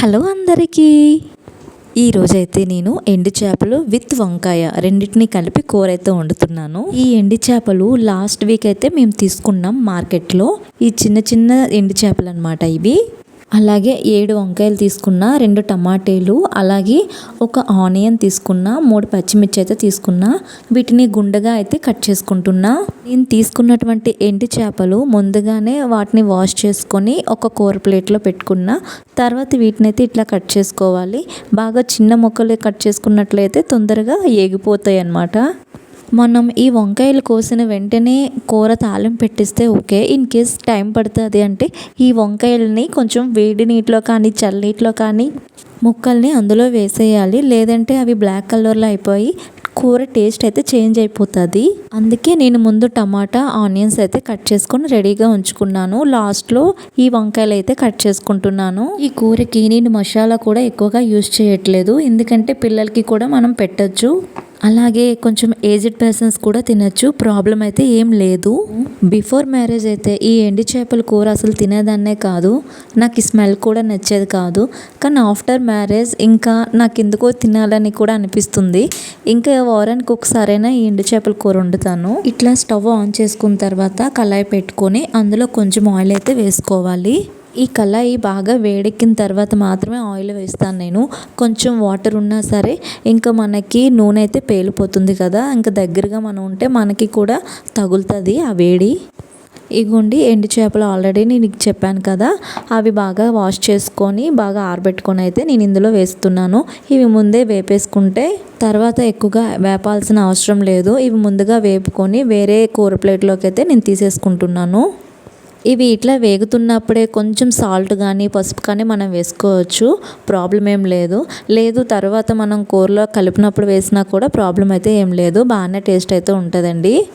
Hello అందరికీ. ఈరోజైతే నేను ఎండు చేపలు విత్ వంకాయ రెండింటిని కలిపి కూర అయితే వండుతున్నాను. ఈ ఎండు చేపలు లాస్ట్ వీక్ అయితే మేము తీసుకున్నాం మార్కెట్లో. ఈ చిన్న చిన్న ఎండు చేపలు అనమాట ఇవి. అలాగే ఏడు వంకాయలు తీసుకున్న రెండు టమాటేలు అలాగే ఒక ఆనియన్ తీసుకున్న మూడు పచ్చిమిర్చి అయితే తీసుకున్న వీటిని గుండెగా అయితే కట్ చేసుకుంటున్నా. నేను తీసుకున్నటువంటి ఎండు చేపలు ముందుగానే వాటిని వాష్ చేసుకొని ఒక కూర ప్లేట్లో పెట్టుకున్న తర్వాత వీటిని అయితే ఇట్లా కట్ చేసుకోవాలి. బాగా చిన్న ముక్కలు కట్ చేసుకున్నట్లయితే తొందరగా ఏగిపోతాయి అన్నమాట మనం ఈ వంకాయలు కోసిన వెంటనే కూర తాళం పెట్టిస్తే ఓకే. ఇన్ కేస్ టైం పడుతుంది అంటే ఈ వంకాయలని కొంచెం వేడి నీటిలో కానీ చల్లనీటిలో కానీ ముక్కల్ని అందులో వేసేయాలి. లేదంటే అవి బ్లాక్ కలర్లో అయిపోయి కూర టేస్ట్ అయితే చేంజ్ అయిపోతుంది. అందుకే నేను ముందు టమాటా ఆనియన్స్ అయితే కట్ చేసుకొని రెడీగా ఉంచుకున్నాను. లాస్ట్లో ఈ వంకాయలు అయితే కట్ చేసుకుంటున్నాను. ఈ కూరకి నేను మసాలా కూడా ఎక్కువగా యూజ్ చేయట్లేదు. ఎందుకంటే పిల్లలకి కూడా మనం పెట్టచ్చు. అలాగే కొంచెం ఏజ్డ్ పర్సన్స్ కూడా తినచ్చు. ప్రాబ్లం అయితే ఏం లేదు. బిఫోర్ మ్యారేజ్ అయితే ఈ ఎండి చేపల కూర అసలు తినేదాన్నే కాదు. నాకు ఈ స్మెల్ కూడా నచ్చేది కాదు. కానీ ఆఫ్టర్ మ్యారేజ్ ఇంకా నాకు ఎందుకో తినాలని కూడా అనిపిస్తుంది. ఇంకా వారానికి ఒకసారైనా ఈ ఎండు చేపల కూర వండుతాను. ఇట్లా స్టవ్ ఆన్ చేసుకున్న తర్వాత కళాయి పెట్టుకొని అందులో కొంచెం ఆయిల్ అయితే వేసుకోవాలి. ఈ కళాయి బాగా వేడెక్కిన తర్వాత మాత్రమే ఆయిల్ వేస్తాను నేను. కొంచెం వాటర్ ఉన్నా సరే ఇంకా మనకి నూనె అయితే పేలిపోతుంది కదా. ఇంకా దగ్గరగా మనం ఉంటే మనకి కూడా తగులుతుంది ఆ వేడి. ఇగోండి ఎండు చేపలు ఆల్రెడీ నేను చెప్పాను కదా. అవి బాగా వాష్ చేసుకొని బాగా ఆరబెట్టుకొని అయితే నేను ఇందులో వేస్తున్నాను. ఇవి ముందే వేపేసుకుంటే తర్వాత ఎక్కువగా వేపాల్సిన అవసరం లేదు. ఇవి ముందుగా వేపుకొని వేరే కూర ప్లేట్లోకి అయితే నేను తీసేసుకుంటున్నాను. ఇవి ఇట్లా వేగుతున్నప్పుడే కొంచెం సాల్ట్ కానీ పసుపు కానీ మనం వేసుకోవచ్చు. ప్రాబ్లం ఏం లేదు. లేదు తర్వాత మనం కూరలో కలిపినప్పుడు వేసినా కూడా ప్రాబ్లం అయితే ఏం లేదు. బాగానే టేస్ట్ అయితే ఉంటుందండి.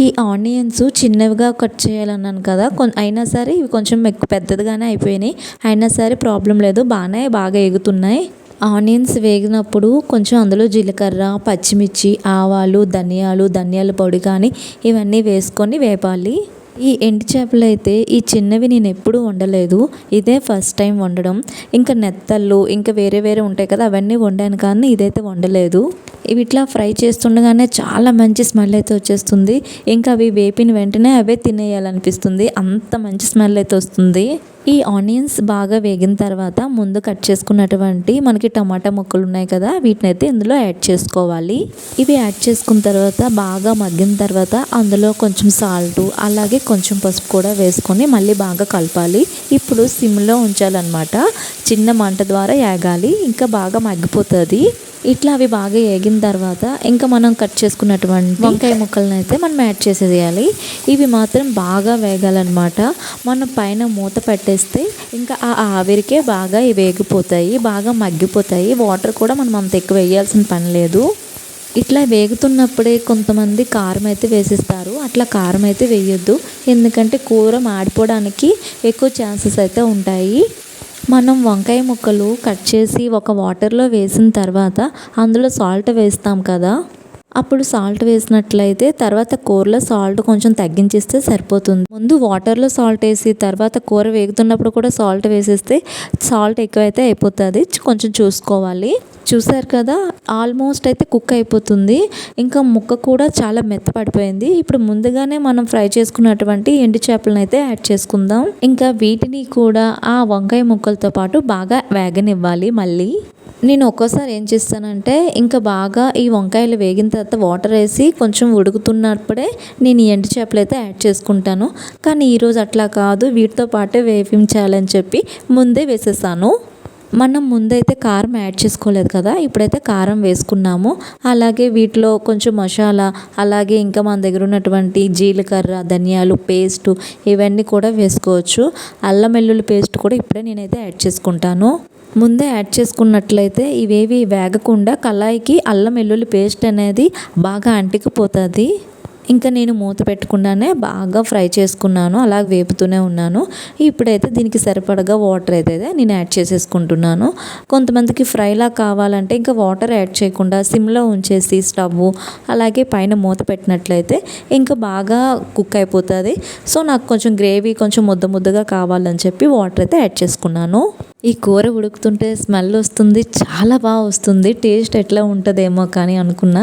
ఈ ఆనియన్స్ చిన్నవిగా కట్ చేయాలన్నాను కదా కొ అయినా సరే ఇవి కొంచెం ఎక్కువ పెద్దదిగానే అయిపోయినాయి. అయినా సరే ప్రాబ్లం లేదు. బాగానే బాగా ఎగుతున్నాయి ఆనియన్స్ వేగినప్పుడు కొంచెం అందులో జీలకర్ర పచ్చిమిర్చి ఆవాలు ధనియాలు ధనియాల పొడి కానీ ఇవన్నీ వేసుకొని వేపాలి. ఈ ఎండు చేపలు అయితే ఈ చిన్నవి నేను ఎప్పుడూ వండలేదు. ఇదే ఫస్ట్ టైం వండడం. ఇంకా నెత్తళ్ళు ఇంకా వేరే వేరే ఉంటాయి కదా అవన్నీ వండాను కానీ ఇదైతే వండలేదు. ఇవి ఇట్లా ఫ్రై చేస్తుండగానే చాలా మంచి స్మెల్ అయితే వచ్చేస్తుంది. ఇంకా అవి వేపిన వెంటనే అవే తినేయాలనిపిస్తుంది. అంత మంచి స్మెల్ అయితే వస్తుంది. ఈ ఆనియన్స్ బాగా వేగిన తర్వాత ముందు కట్ చేసుకున్నటువంటి మనకి టమాటా ముక్కలు ఉన్నాయి కదా వీటిని అయితే ఇందులో యాడ్ చేసుకోవాలి. ఇవి యాడ్ చేసుకున్న తర్వాత బాగా మగ్గిన తర్వాత అందులో కొంచెం సాల్ట్ అలాగే కొంచెం పసుపు కూడా వేసుకొని మళ్ళీ బాగా కలపాలి. ఇప్పుడు సిమ్లో ఉంచాలన్నమాట. చిన్న మంట ద్వారా యాగాలి ఇంకా బాగా మగ్గిపోతుంది. ఇట్లా అవి బాగా వేగిన తర్వాత ఇంకా మనం కట్ చేసుకున్నటువంటి వంకాయ ముక్కలను అయితే మనం యాడ్ చేసేయాలి ఇవి మాత్రం బాగా వేగాలన్నమాట. మనం పైన మూత వేస్తే ఇంకా ఆ ఆవిరికే బాగా వేగిపోతాయి బాగా మగ్గిపోతాయి. వాటర్ కూడా మనం అంత ఎక్కువ వేయాల్సిన పని లేదు. ఇట్లా వేగుతున్నప్పుడే కొంతమంది కారం అయితే వేసిస్తారు. అట్లా కారం అయితే వేయొద్దు. ఎందుకంటే కూర మాడిపోవడానికి ఎక్కువ ఛాన్సెస్ అయితే ఉంటాయి. మనం వంకాయ ముక్కలు కట్ చేసి ఒక వాటర్లో వేసిన తర్వాత అందులో సాల్ట్ వేస్తాం కదా. అప్పుడు సాల్ట్ వేసినట్లయితే తర్వాత కూరలో సాల్ట్ కొంచెం తగ్గించేస్తే సరిపోతుంది. ముందు వాటర్లో సాల్ట్ వేసి తర్వాత కూర వేగుతున్నప్పుడు కూడా సాల్ట్ వేసేస్తే సాల్ట్ ఎక్కువైతే అయిపోతుంది. కొంచెం చూసుకోవాలి. చూసారు కదా ఆల్మోస్ట్ అయితే కుక్ అయిపోతుంది. ఇంకా ముక్క కూడా చాలా మెత్తపడిపోయింది ఇప్పుడు ముందుగానే మనం ఫ్రై చేసుకున్నటువంటి ఎండు చేపలను అయితే యాడ్ చేసుకుందాం. ఇంకా వీటిని కూడా ఆ వంకాయ ముక్కలతో పాటు బాగా వేగనివ్వాలి మళ్ళీ. నేను ఒక్కోసారి ఏం చేస్తానంటే ఇంకా బాగా ఈ వంకాయలు వేగిన తర్వాత వాటర్ వేసి కొంచెం ఉడుకుతున్నప్పుడే నేను ఈ ఎండు చేపలు అయితే యాడ్ చేసుకుంటాను. కానీ ఈరోజు అట్లా కాదు వీటితో పాటే వేపించాలని చెప్పి ముందే వేసేసాను. మనం ముందైతే కారం యాడ్ చేసుకోలేదు కదా ఇప్పుడైతే కారం వేసుకున్నాము. అలాగే వీటిలో కొంచెం మసాలా అలాగే ఇంకా మన దగ్గర ఉన్నటువంటి జీలకర్ర ధనియాలు పేస్ట్ ఇవన్నీ కూడా వేసుకోవచ్చు. అల్లం వెల్లుల్లి పేస్ట్ కూడా ఇప్పుడే నేనైతే యాడ్ చేసుకుంటాను. ముందే యాడ్ చేసుకున్నట్లయితే ఇవేవి వేగకుండా కళాయికి అల్లం వెల్లుల్లి పేస్ట్ అనేది బాగా అంటికిపోతుంది. ఇంకా నేను మూత పెట్టకుండానే బాగా ఫ్రై చేసుకున్నాను అలా వేపుతూనే ఉన్నాను. ఇప్పుడైతే దీనికి సరిపడగా వాటర్ అయితే నేను యాడ్ చేసేసుకుంటున్నాను. కొంతమందికి ఫ్రైలా కావాలంటే ఇంకా వాటర్ యాడ్ చేయకుండా సిమ్లో ఉంచేసి స్టవ్ అలాగే పైన మూత పెట్టినట్లయితే ఇంకా బాగా కుక్ అయిపోతుంది. సో నాకు కొంచెం గ్రేవీ కొంచెం ముద్ద ముద్దగా కావాలని చెప్పి వాటర్ అయితే యాడ్ చేసుకున్నాను. ఈ కూర ఉడుకుతుంటే స్మెల్ వస్తుంది చాలా బాగా వస్తుంది. టేస్ట్ ఎట్లా ఉంటుందేమో కానీ అనుకున్నా.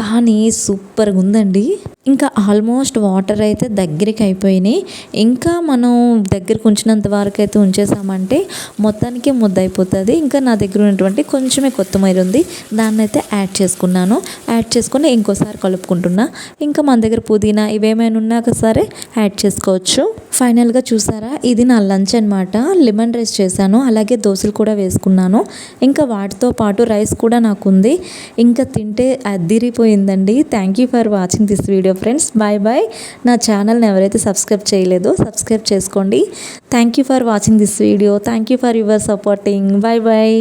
కానీ సూపర్గా ఉందండి. ఇంకా ఆల్మోస్ట్ వాటర్ అయితే దగ్గరికి అయిపోయినాయి. ఇంకా మనం దగ్గరికి ఉంచినంత వరకు అయితే ఉంచేసామంటే మొత్తానికి ముద్ద అయిపోతుంది ఇంకా నా దగ్గర ఉన్నటువంటి కొంచెమే కొత్తిమీర ఉంది. దాన్ని అయితే యాడ్ చేసుకున్నాను. యాడ్ చేసుకుని ఇంకోసారి కలుపుకుంటున్నా. ఇంకా మన దగ్గర పుదీనా ఇవేమైనా ఉన్నా సరే యాడ్ చేసుకోవచ్చు. ఫైనల్గా చూసారా? ఇది నా లంచ్ అనమాట లెమన్ రైస్ చేశాను. అలాగే దోశలు కూడా వేసుకున్నాను. ఇంకా వాటితో పాటు రైస్ కూడా నాకు ఉంది ఇంకా తింటే అదిరిపోయిందండి. Thank you for watching this video friends bye bye నా ఛానల్ని ఎవరైతే సబ్స్క్రైబ్ చేయలేదో సబ్స్క్రైబ్ చేసుకోండి. Thank you for watching this video thank you for your supporting bye bye